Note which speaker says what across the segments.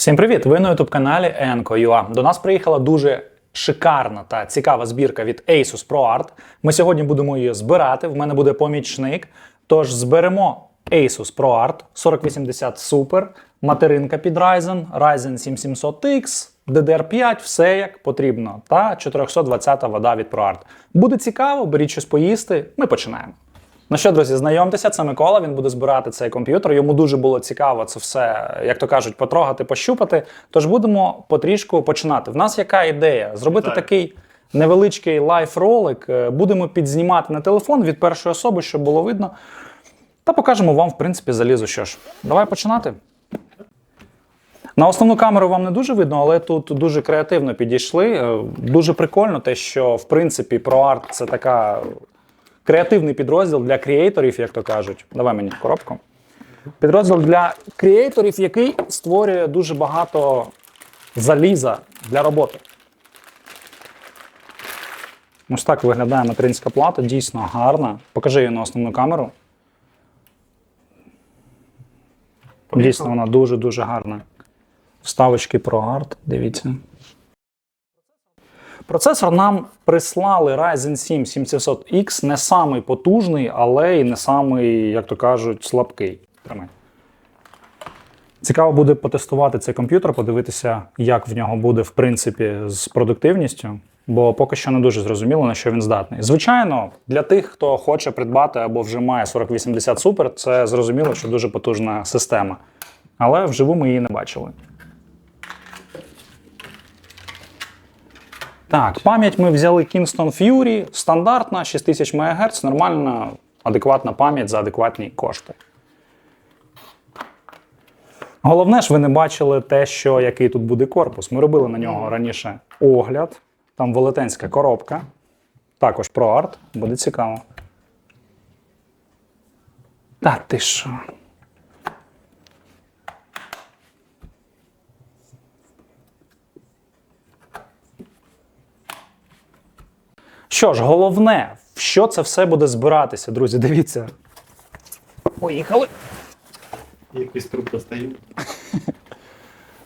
Speaker 1: Всім привіт! Ви на youtube каналі Enco.ua. До нас приїхала дуже шикарна та цікава збірка від Asus ProArt. Ми сьогодні будемо її збирати. В мене буде помічник. Тож зберемо Asus ProArt 4080 Super, материнка під Ryzen, Ryzen 7700X, DDR5, все як потрібно. Та 420 вода від ProArt. Буде цікаво, беріть щось поїсти. Ми починаємо. Ну що, друзі, знайомтеся, це Микола. Він буде збирати цей комп'ютер. Йому дуже було цікаво це все, як то кажуть, потрогати, пощупати. Тож будемо потрішку починати. В нас яка ідея? Зробити
Speaker 2: Так.
Speaker 1: такий невеличкий лайф-ролик. Е, Будемо підзнімати на телефон від першої особи, щоб було видно. Та покажемо вам, в принципі, залізо. Що ж, давай починати. На основну камеру вам не дуже видно, але тут дуже креативно підійшли. Е, Дуже прикольно, те, що в принципі ProArt це така креативний підрозділ для креаторів, як то кажуть. Давай мені коробку. Підрозділ для креаторів, який створює дуже багато заліза для роботи. Ось так виглядає материнська плата, дійсно гарна. Покажи її на основну камеру. Дійсно, вона дуже-дуже гарна. Вставочки ProArt, дивіться. Процесор нам прислали Ryzen 7 7700X, не самий потужний, але і не самий, як то кажуть, слабкий. Цікаво буде потестувати цей комп'ютер, подивитися, як в нього буде, в принципі, з продуктивністю, бо поки що не дуже зрозуміло, на що він здатний. Звичайно, для тих, хто хоче придбати або вже має 4080 Super, це зрозуміло, що дуже потужна система. Але вживу ми її не бачили. Так, пам'ять ми взяли Kingston Fury, стандартна, 6000 МГц, нормальна, адекватна пам'ять за адекватні кошти. Головне ж, ви не бачили те, що який тут буде корпус. Ми робили на нього раніше огляд. Там велетенська коробка. Також ProArt. Буде цікаво. Та ти що? Що ж, головне, в що це все буде збиратися, друзі, дивіться. Поїхали.
Speaker 2: Якийсь труп достаю.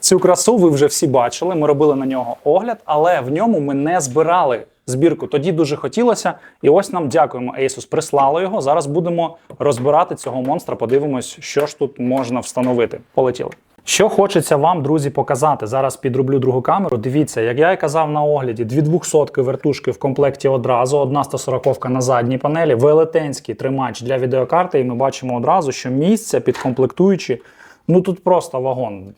Speaker 1: Цю красу ви вже всі бачили. Ми робили на нього огляд, але в ньому ми не збирали збірку. Тоді дуже хотілося. І ось нам дякуємо. Asus прислали його. Зараз будемо розбирати цього монстра. Подивимось, що ж тут можна встановити. Полетіли. Що хочеться вам, друзі, показати. Зараз підроблю другу камеру. Дивіться, як я і казав на огляді, дві 200 вертушки в комплекті одразу, одна 140 на задній панелі, велетенський тримач для відеокарти, і ми бачимо одразу, що місця під комплектуючі Ну тут просто вагон,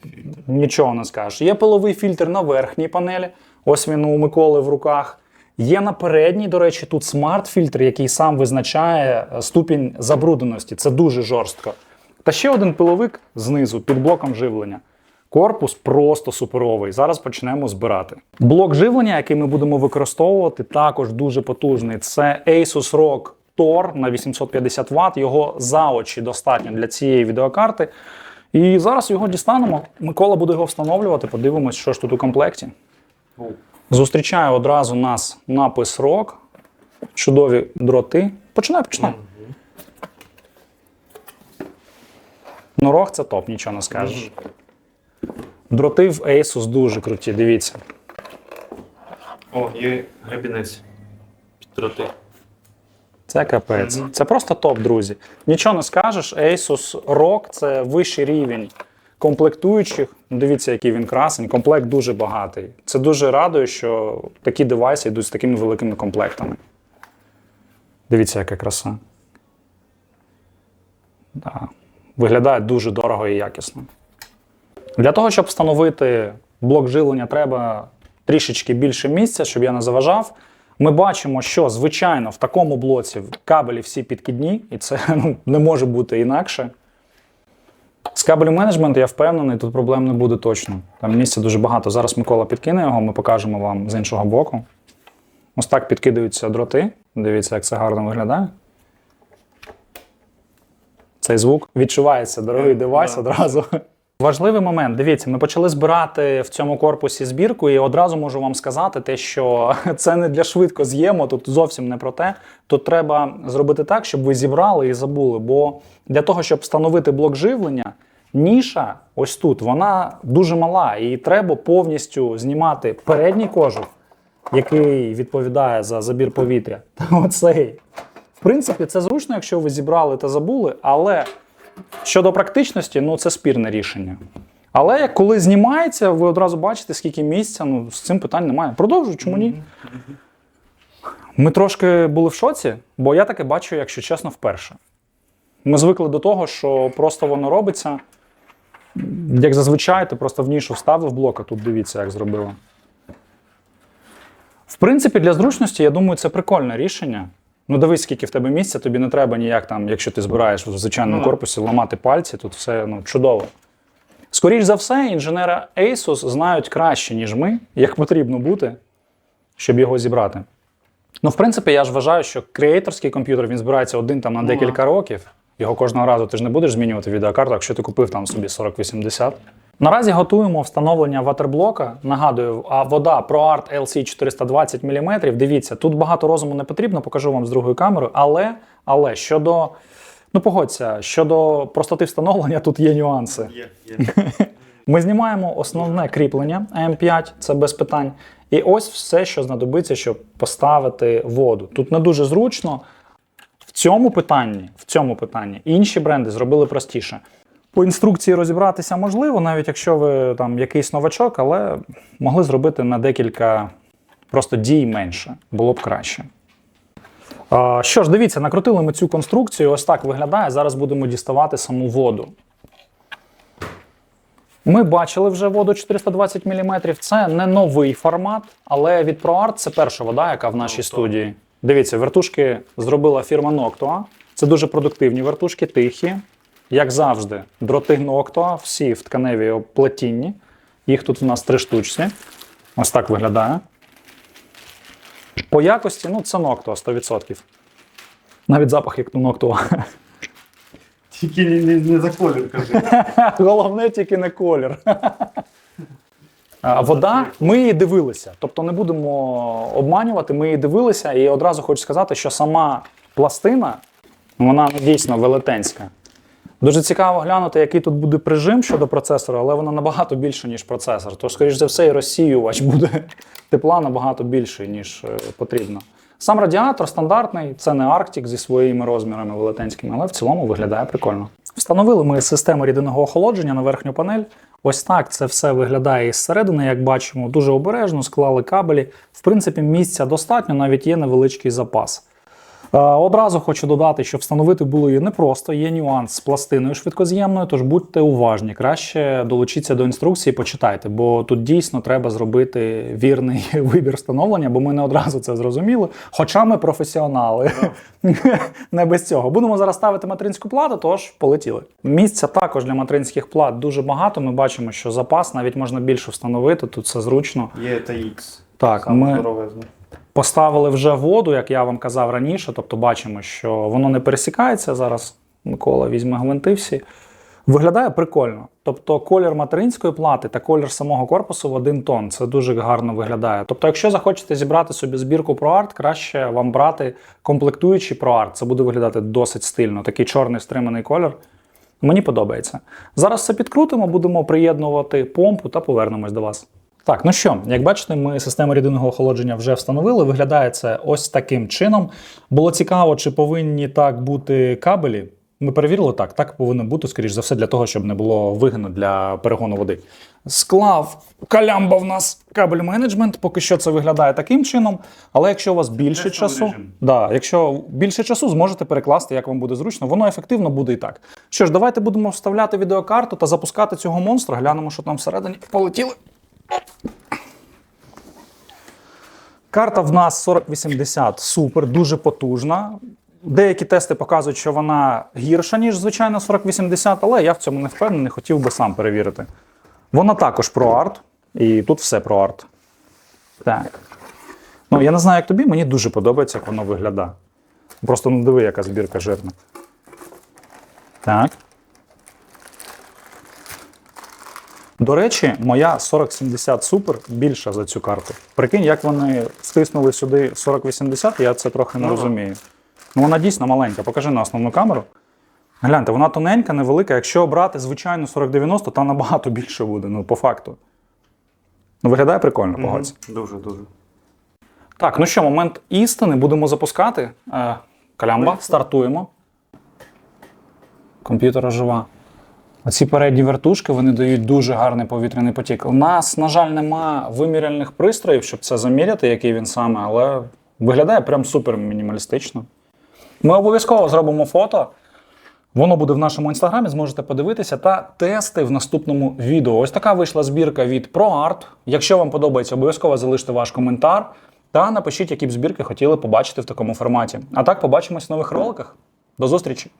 Speaker 1: нічого не скажеш. Є пиловий фільтр на верхній панелі, ось він у Миколи в руках. Є на передній, до речі, тут смарт-фільтр, який сам визначає е, ступінь забрудненості. Це дуже жорстко. Та ще один пиловик знизу під блоком живлення. Корпус просто суперовий. Зараз почнемо збирати. Блок живлення, який ми будемо використовувати, також дуже потужний. Це Asus ROG Tor на 850 Вт. Його за очі достатньо для цієї відеокарти. І зараз його дістанемо. Микола буде його встановлювати. Подивимось, що ж тут у комплекті. Зустрічає одразу нас напис ROG. Чудові дроти. Починай, починай. Ну, ROG це топ, нічого не скажеш. Дроти в Asus дуже круті, дивіться.
Speaker 2: О, є гребінець. Під дроти.
Speaker 1: Це капець. Це просто топ, друзі. Нічого не скажеш. Asus ROG – це вищий рівень комплектуючих. Дивіться, який він красень. Комплект дуже багатий. Це дуже радує, що такі девайси йдуть з такими великими комплектами. Дивіться, яка краса. Да. Виглядає дуже дорого і якісно. Для того, щоб встановити блок живлення, треба трішечки більше місця, щоб я не заважав. Ми бачимо, що звичайно в такому блоці кабелі всі підкидні, і це ну, не може бути інакше. З кабелю менеджменту я впевнений, тут проблем не буде точно. Там місця дуже багато. Зараз Микола підкине його, ми покажемо вам з іншого боку. Ось так підкидаються дроти. Дивіться, як це гарно виглядає. Цей звук відчувається дорогий девайс
Speaker 2: Да.
Speaker 1: одразу. Важливий момент. Дивіться, ми почали збирати в цьому корпусі збірку, і одразу можу вам сказати, те, що це не для швидко з'ємо, тут зовсім не про те. Тут треба зробити так, щоб ви зібрали і забули. Бо для того, щоб встановити блок живлення, ніша, ось тут, вона дуже мала, і треба повністю знімати передній кожух, який відповідає за забір повітря. Та оцей. В принципі, це зручно, якщо ви зібрали та забули, але щодо практичності, ну це спірне рішення. Але коли знімається, ви одразу бачите, скільки місця, ну з цим питань немає. Продовжуй, чому ні? Ми трошки були в шоці, бо я таке бачу, якщо чесно, вперше. Ми звикли до того, що просто воно робиться. Як зазвичай, ти просто в нішу вставив блок, а тут дивіться, як зробила. В принципі, для зручності, я думаю, це прикольне рішення. Ну, дивись, скільки в тебе місця, тобі не треба ніяк там, якщо ти збираєш в звичайному
Speaker 2: Ну.
Speaker 1: корпусі, ламати пальці, тут все ну, чудово. Скоріш за все, інженери Asus знають краще, ніж ми, як потрібно бути, щоб його зібрати. Ну, в принципі, я ж вважаю, що креаторський комп'ютер він збирається один там на
Speaker 2: Ну,
Speaker 1: декілька років. Його кожного разу ти ж не будеш змінювати відеокарту, якщо ти купив там собі 4080. Наразі готуємо встановлення ватерблока. Нагадую, а вода ProArt LC 420 мм. Дивіться, тут багато розуму не потрібно, покажу вам з другою камерою. Але, але щодо, ну погодься, щодо простоти встановлення, тут є нюанси.
Speaker 2: Є, є.
Speaker 1: Ми знімаємо основне кріплення AM5, це без питань. І ось все, що знадобиться, щоб поставити воду. Тут не дуже зручно. В цьому питанні, в цьому питанні інші бренди зробили простіше. По інструкції розібратися можливо, навіть якщо ви там якийсь новачок, але могли зробити на декілька просто дій менше, було б краще. Що ж, дивіться, накрутили ми цю конструкцію. Ось так виглядає. Зараз будемо діставати саму воду. Ми бачили вже воду 420 мм. Це не новий формат, але від ProArt це перша вода, яка в нашій студії. Дивіться, вертушки зробила фірма Noctua. Це дуже продуктивні вертушки, тихі. Як завжди, дроти Noctua, всі в тканевій плетінні. Їх тут у нас три штучці. Ось так виглядає. По якості, ну, це Noctua 100%. Навіть запах, як у
Speaker 2: Тільки не, не, не за колір кажи.
Speaker 1: Головне тільки не колір. А Вода, ми її дивилися. Тобто не будемо обманювати, ми її дивилися, і одразу хочу сказати, що сама пластина, вона дійсно велетенська. Дуже цікаво глянути, який тут буде прижим щодо процесора, але вона набагато більше, ніж процесор. Тож, скоріш за все, і розсіювач буде тепла набагато більший, ніж е, потрібно. Сам радіатор стандартний, це не Arctic зі своїми розмірами велетенськими, але в цілому виглядає прикольно. Встановили ми систему рідинного охолодження на верхню панель. Ось так це все виглядає із середини, як бачимо, дуже обережно склали кабелі. В принципі, місця достатньо, навіть є невеличкий запас. Е, Одразу хочу додати, що встановити було її непросто. Є нюанс з пластиною швидкоз'ємною, тож будьте уважні. Краще долучіться до інструкції, почитайте, бо тут дійсно треба зробити вірний вибір встановлення, бо ми не одразу це зрозуміли. Хоча ми професіонали. не без цього. Будемо зараз ставити материнську плату, тож полетіли. Місця також для материнських плат дуже багато. Ми бачимо, що запас навіть можна більше встановити, тут все зручно.
Speaker 2: Є TX.
Speaker 1: Так,
Speaker 2: Саме
Speaker 1: ми
Speaker 2: здоровезне.
Speaker 1: Поставили вже воду, як я вам казав раніше, тобто бачимо, що воно не пересікається. Зараз Микола візьме гвинти всі. Виглядає прикольно. Тобто колір материнської плати та колір самого корпусу в один тон. Це дуже гарно виглядає. Тобто, якщо захочете зібрати собі збірку ProArt, краще вам брати комплектуючий ProArt. Це буде виглядати досить стильно. Такий чорний стриманий колір. Мені подобається. Зараз все підкрутимо, будемо приєднувати помпу та повернемось до вас. Так, ну що, як бачите, ми систему рідинного охолодження вже встановили. Виглядає це ось таким чином. Було цікаво, чи повинні так бути кабелі. Ми перевірили так, так повинно бути, скоріш за все, для того, щоб не було вигину для перегону води. Склав калямба в нас кабель менеджмент. Поки що це виглядає таким чином. Але якщо у вас більше
Speaker 2: Тестовий
Speaker 1: часу, да, якщо більше часу, зможете перекласти, як вам буде зручно. Воно ефективно буде і так. Що ж, давайте будемо вставляти відеокарту та запускати цього монстра. Глянемо, що там всередині полетіли. Карта в нас 4080 супер, дуже потужна. Деякі тести показують, що вона гірша, ніж звичайно 4080, але я в цьому не впевнений, хотів би сам перевірити. Вона також ProArt, і тут все ProArt. Так. Ну, я не знаю, як тобі, мені дуже подобається, як воно виглядає. Просто ну диви, яка збірка жирна. Так. До речі, моя 4070 Super більша за цю карту. Прикинь, як вони стиснули сюди 4080, я це трохи не
Speaker 2: Ну,
Speaker 1: розумію. Ну, вона дійсно маленька. Покажи на основну камеру. Гляньте, вона тоненька, невелика. Якщо брати звичайну 4090, там набагато більше буде, ну, по факту. Ну, виглядає прикольно, погодься.
Speaker 2: Дуже, дуже.
Speaker 1: Так, ну що, момент істини. Будемо запускати. Е, калямба, стартуємо. Комп'ютер ожива. Оці передні вертушки вони дають дуже гарний повітряний потік. У нас, на жаль, нема виміряльних пристроїв, щоб це заміряти, який він саме, але виглядає прям супер мінімалістично. Ми обов'язково зробимо фото. Воно буде в нашому інстаграмі, зможете подивитися та тести в наступному відео. Ось така вийшла збірка від ProArt. Якщо вам подобається, обов'язково залиште ваш коментар та напишіть, які б збірки хотіли побачити в такому форматі. А так, побачимось в нових роликах. До зустрічі!